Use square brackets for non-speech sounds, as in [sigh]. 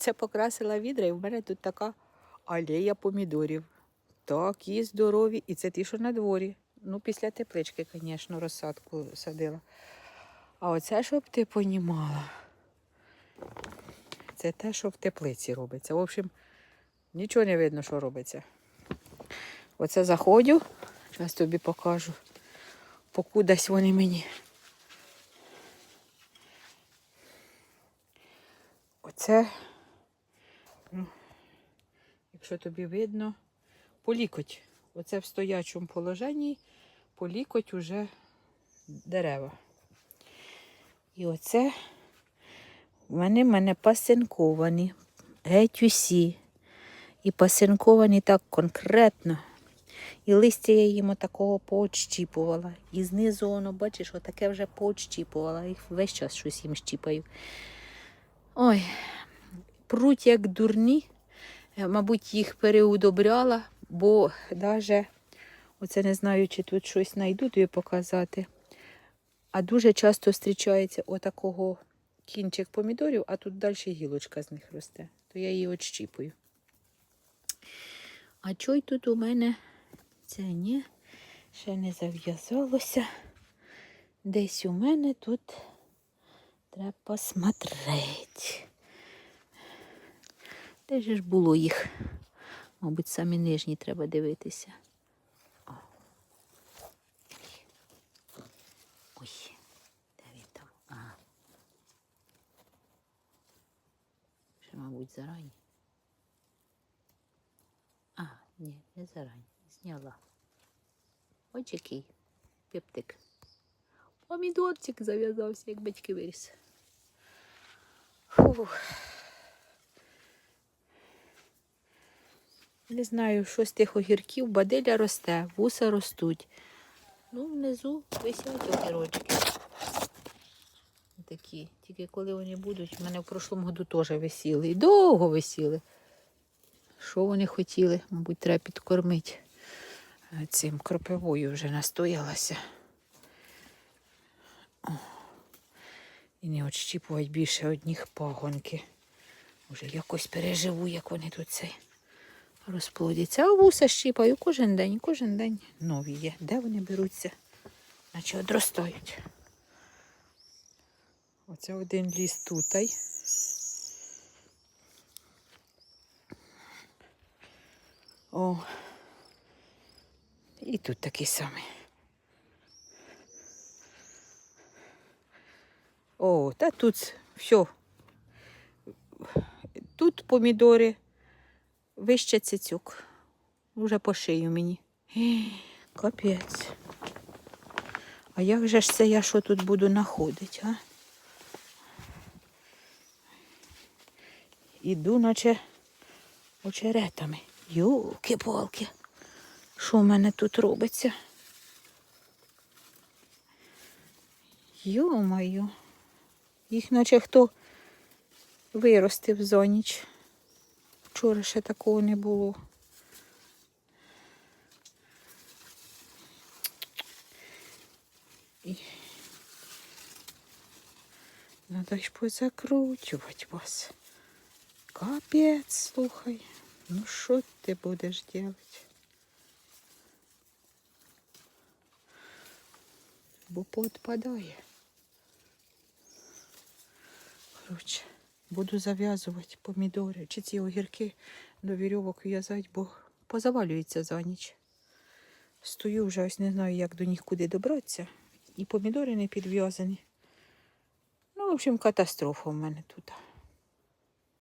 Це покрасила відра, і в мене тут така алея помідорів. Такі здорові. І це ті, що на дворі. Ну, після теплички, звісно, розсадку садила. А оце, щоб ти понімала, це те, що в теплиці робиться. В общем, нічого не видно, що робиться. Оце заходжу, зараз тобі покажу. Покудась вони мені. Оце, якщо тобі видно, полікоть. Оце в стоячому положенні полікоть уже дерева. І оце вони в мене пасинковані, геть усі. І пасинковані так конкретно. І листя я їм такого поочіпувала. І знизу воно, бачиш, отаке вже поочіпувала. Їх весь час щось їм щіпаю. Ой, пруть як дурні. Е, Мабуть, їх переудобряла, бо навіть, оце не знаю, чи тут щось знайду тобі показати. А дуже часто зустрічається отакого кінчик помідорів, а тут далі гілочка з них росте. То я її отщіпую. А чой тут у мене це ні, ще не зав'язалося. Десь у мене тут треба посмотреть. Де ж було їх? Мабуть, самі нижні треба дивитися. Ой, де він там? Ще, мабуть, зарані. А, ні, не зарані. Зняла. Ось який пептик. Помідорчик зав'язався, як батьки виріс. Фух. Не знаю, що з тих огірків, бадиля росте, вуса ростуть. Ну, внизу висять огірочки. Такі. Тільки коли вони будуть, у мене в прошлому году теж висіли. І довго висіли. Що вони хотіли? Мабуть, треба підкормити е, цим кропивою вже настоялася. О. І не отщіпувати більше одних пагонки. Уже якось переживу, як вони тут цей розплодяться. А вуса щіпаю кожен день, кожен день нові є. Де вони беруться? Наче одростають. Оце один ліс тутай. О. І тут такий самий. О, та тут все. Тут помідори, вище цицюк. Уже по шию мені. [gasps] Капець. А як же ж це я що тут буду знаходити, а? Іду, наче очеретами. Юки-палки. Що в мене тут робиться? Йо-моє. Їх наче хто виростив за ніч. Вчора ще такого не було. І... Надо ж позакручувати вас. Капець, слухай. Ну що ти будеш робити? Бо поотпадає. Коротше, буду зав'язувати помідори чи ці огірки до вірьовок в'язати, бо позавалюється за ніч. Стою вже ось не знаю, як до них куди добратися. І помідори не підв'язані. Ну, в общем, катастрофа в мене тут.